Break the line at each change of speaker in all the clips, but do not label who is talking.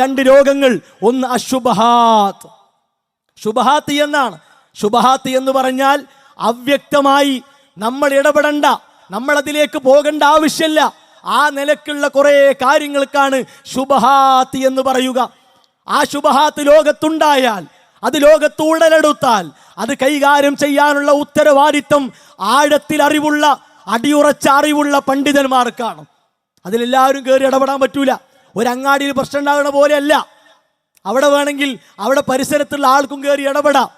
രണ്ട് രോഗങ്ങൾ. ഒന്ന് അശുഭാത് ശുബഹാത്ത് എന്നാണ്. ശുഭഹാത്ത് എന്ന് പറഞ്ഞാൽ അവ്യക്തമായി നമ്മൾ ഇടപെടണ്ട നമ്മൾ അതിലേക്ക് പോകേണ്ട ആവശ്യമില്ല. ആ നിലക്കുള്ള കുറേ കാര്യങ്ങൾക്കാണ് ശുബഹാത്ത് എന്ന് പറയുക. ആ ശുഭഹാത്ത് ലോകത്തുണ്ടായാൽ അത് ലോകത്ത് ഉടലെടുത്താൽ അത് കൈകാര്യം ചെയ്യാനുള്ള ഉത്തരവാദിത്വം ആഴത്തിൽ അറിവുള്ള അടിയുറച്ച അറിവുള്ള പണ്ഡിതന്മാർക്കാണ്. അതിലെല്ലാവരും കയറി ഇടപെടാൻ പറ്റൂല. ഒരു അങ്ങാടിയിൽ പ്രശ്നം ഉണ്ടാകുന്ന പോലെയല്ല. അവിടെ വേണമെങ്കിൽ അവിടെ പരിസരത്തുള്ള ആൾക്കും കയറി ഇടപെടാം.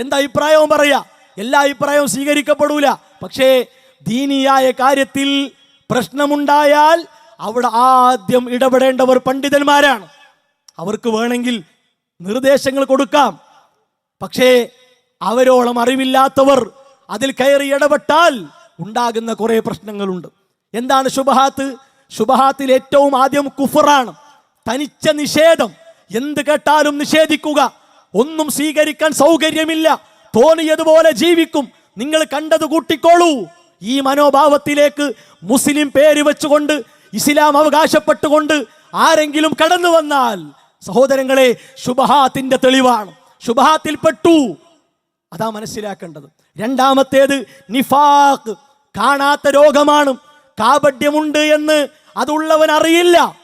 എന്താ അഭിപ്രായവും പറയാ? എല്ലാ അഭിപ്രായവും സ്വീകരിക്കപ്പെടൂല. പക്ഷേ ദീനിയായ കാര്യത്തിൽ പ്രശ്നമുണ്ടായാൽ അവിടെ ആദ്യം ഇടപെടേണ്ടവർ പണ്ഡിതന്മാരാണ്. അവർക്ക് വേണമെങ്കിൽ നിർദ്ദേശങ്ങൾ കൊടുക്കാം. പക്ഷേ അവരോളം അറിവില്ലാത്തവർ അതിൽ കയറി ഇടപെട്ടാൽ ഉണ്ടാകുന്ന കുറേ പ്രശ്നങ്ങളുണ്ട്. എന്താണ് ശുഭഹാത്ത് ശുഭഹാത്തിൽ ഏറ്റവും ആദ്യം കുഫറാണ്. തനിച്ച നിഷേധം. എന്ത് കേട്ടാലും നിഷേധിക്കുക. ഒന്നും സ്വീകരിക്കാൻ സൗകര്യമില്ല. തോന്നിയതുപോലെ ജീവിക്കും. നിങ്ങൾ കണ്ടത് കൂട്ടിക്കോളൂ. ഈ മനോഭാവത്തിലേക്ക് മുസ്ലിം പേര് വെച്ചുകൊണ്ട് ഇസ്ലാം അവകാശപ്പെട്ടുകൊണ്ട് ആരെങ്കിലും കടന്നു വന്നാൽ സഹോദരങ്ങളെ ശുഭഹാത്തിന്റെ തെളിവാണ്. ശുഭഹാത്തിൽ പെട്ടു. അതാ മനസ്സിലാക്കേണ്ടത്. രണ്ടാമത്തേത് നിഫാഖ്. കാണാത്ത രോഗമാണ്. കാപഡ്യമുണ്ട് എന്ന് അതുള്ളവൻ അറിയില്ല.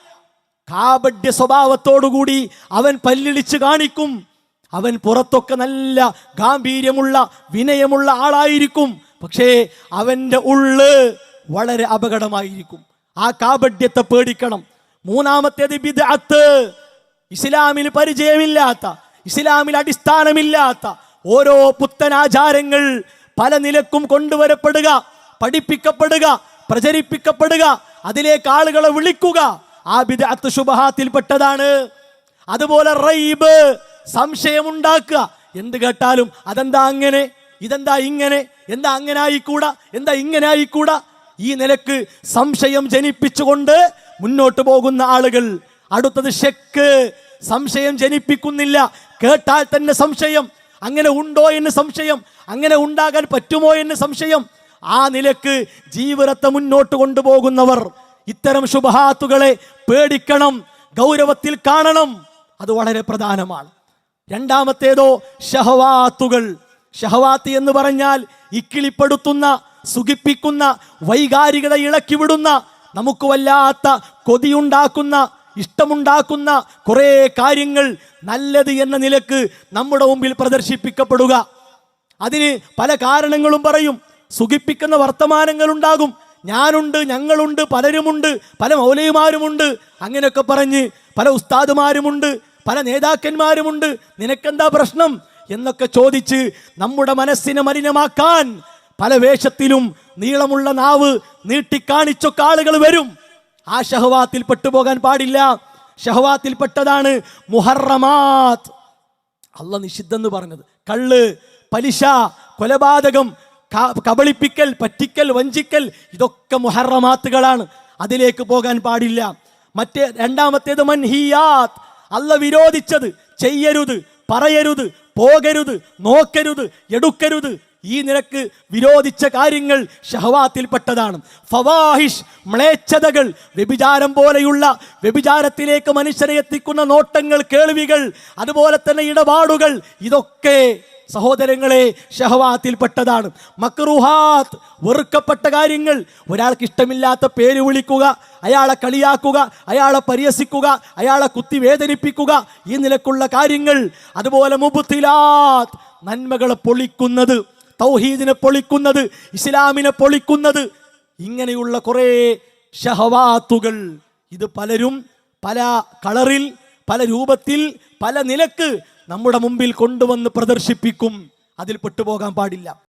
കാപഡ്യ സ്വഭാവത്തോടുകൂടി അവൻ പല്ലിളിച്ച് കാണിക്കും. അവൻ പുറത്തൊക്കെ നല്ല ഗാംഭീര്യമുള്ള വിനയമുള്ള ആളായിരിക്കും. പക്ഷേ അവന്റെ ഉള്ള് വളരെ അപകടമായിരിക്കും. ആ കാപഡ്യത്തെ പേടിക്കണം. മൂന്നാമത്തേത് ബിദ്അത്ത്. ഇസ്ലാമിൽ പരിചയമില്ലാത്ത ഇസ്ലാമിൽ അടിസ്ഥാനമില്ലാത്ത ഓരോ പുത്തനാചാരങ്ങൾ പല നിലക്കും കൊണ്ടുവരപ്പെടുക പഠിപ്പിക്കപ്പെടുക പ്രചരിപ്പിക്കപ്പെടുക അതിലേക്ക് ആളുകളെ വിളിക്കുക. ആ ബിദ്അത്ത് ശുഭഹാത്തിൽപ്പെട്ടതാണ് അതുപോലെ റൈബ് സംശയമുണ്ടാക്കുക. എന്ത് കേട്ടാലും അതെന്താ അങ്ങനെ? ഇതെന്താ ഇങ്ങനെ? എന്താ അങ്ങനെ ആയിക്കൂടാ? എന്താ ഇങ്ങനെ ആയിക്കൂടാ? ഈ നിലയ്ക്ക് സംശയം ജനിപ്പിച്ചുകൊണ്ട് മുന്നോട്ട് പോകുന്ന ആളുകൾ. അടുത്തത് ഷെക്ക്. സംശയം ജനിപ്പിക്കുന്നില്ല. കേട്ടാൽ തന്നെ സംശയം. അങ്ങനെ ഉണ്ടോ എന്ന് സംശയം. അങ്ങനെ ഉണ്ടാകാൻ പറ്റുമോ എന്ന് സംശയം. ആ നിലയ്ക്ക് ജീവിതത്തെ മുന്നോട്ട് കൊണ്ടുപോകുന്നവർ ഇത്തരം ശുഭഹാത്തുകളെ പേടിക്കണം ഗൗരവത്തിൽ കാണണം. അത് വളരെ പ്രധാനമാണ്. രണ്ടാമത്തേതോ ഷഹവാത്തുകൾ. ഷഹവാത്ത് എന്ന് പറഞ്ഞാൽ ഇക്കിളിപ്പെടുത്തുന്ന സുഖിപ്പിക്കുന്ന വൈകാരികത ഇളക്കിവിടുന്ന നമുക്ക് വല്ലാത്ത കൊതിയുണ്ടാക്കുന്ന ഇഷ്ടമുണ്ടാക്കുന്ന കുറേ കാര്യങ്ങൾ നല്ലത് എന്ന നിലയ്ക്ക് നമ്മുടെ മുമ്പിൽ പ്രദർശിപ്പിക്കപ്പെടുക. അതിന് പല കാരണങ്ങളും പറയും. സുഖിപ്പിക്കുന്ന വർത്തമാനങ്ങൾ ഉണ്ടാകും ഞാനുണ്ട് ഞങ്ങളുണ്ട് പലരുമുണ്ട് പല മൗലയുമാരുമുണ്ട്. അങ്ങനെയൊക്കെ പറഞ്ഞ് പല ഉസ്താദുമാരുമുണ്ട് പല നേതാക്കന്മാരുമുണ്ട്. നിനക്കെന്താ പ്രശ്നം? എന്നൊക്കെ ചോദിച്ച് നമ്മുടെ മനസ്സിനെ മലിനമാക്കാൻ പല വേഷത്തിലും നീളമുള്ള നാവ് നീട്ടിക്കാണിച്ചൊക്കെ ആളുകൾ വരും. ആ ഷഹവാത്തിൽ പെട്ടുപോകാൻ പാടില്ല. ഷഹവാത്തിൽ പെട്ടതാണ് മുഹറമാത്ത്. അല്ല നിഷിദ്ധെന്ന് പറഞ്ഞത്. കള്ള് പലിശ കൊലപാതകം കബളിപ്പിക്കൽ പറ്റിക്കൽ വഞ്ചിക്കൽ ഇതൊക്കെ മുഹറമാത്തുകളാണ്. അതിലേക്ക് പോകാൻ പാടില്ല. മറ്റേ രണ്ടാമത്തേത് മൻഹിയാത്ത്. അല്ല വിരോധിച്ചത്. ചെയ്യരുത് പറയരുത് പോകരുത് നോക്കരുത് എടുക്കരുത്. ഈ നിരക്ക് വിരോധിച്ച കാര്യങ്ങൾ ഷഹവാത്തിൽപ്പെട്ടതാണ്. ഫവാഹിഷ് മ്ലേച്ഛതകൾ വ്യഭിചാരം പോലെയുള്ള വ്യഭിചാരത്തിലേക്ക് മനുഷ്യരെ എത്തിക്കുന്ന നോട്ടങ്ങൾ കേൾവികൾ അതുപോലെ തന്നെ ഇടപാടുകൾ ഇതൊക്കെ സഹോദരങ്ങളെ ഷഹവാത്തിൽപ്പെട്ടതാണ്. മക്രുഹാത്ത് വെറുക്കപ്പെട്ട കാര്യങ്ങൾ ഒരാൾക്ക് ഇഷ്ടമില്ലാത്ത പേര് വിളിക്കുക അയാളെ കളിയാക്കുക അയാളെ പരിഹസിക്കുക അയാളെ കുത്തി വേദനിപ്പിക്കുക ഈ നിലക്കുള്ള കാര്യങ്ങൾ അതുപോലെ മുബുത്തിലാത്ത് നന്മകളെ പൊളിക്കുന്നത്. തൗഹീദിനെ പൊളിക്കുന്നത് ഇസ്ലാമിനെ പൊളിക്കുന്നത് ഇങ്ങനെയുള്ള കുറേ ഷഹവാത്തുകൾ. ഇത് പലരും പല കളറിൽ പല രൂപത്തിൽ പല നിലയ്ക്ക് നമ്മുടെ മുമ്പിൽ കൊണ്ടുവന്ന് പ്രദർശിപ്പിക്കും. അതിൽ പെട്ടുപോകാൻ പാടില്ല.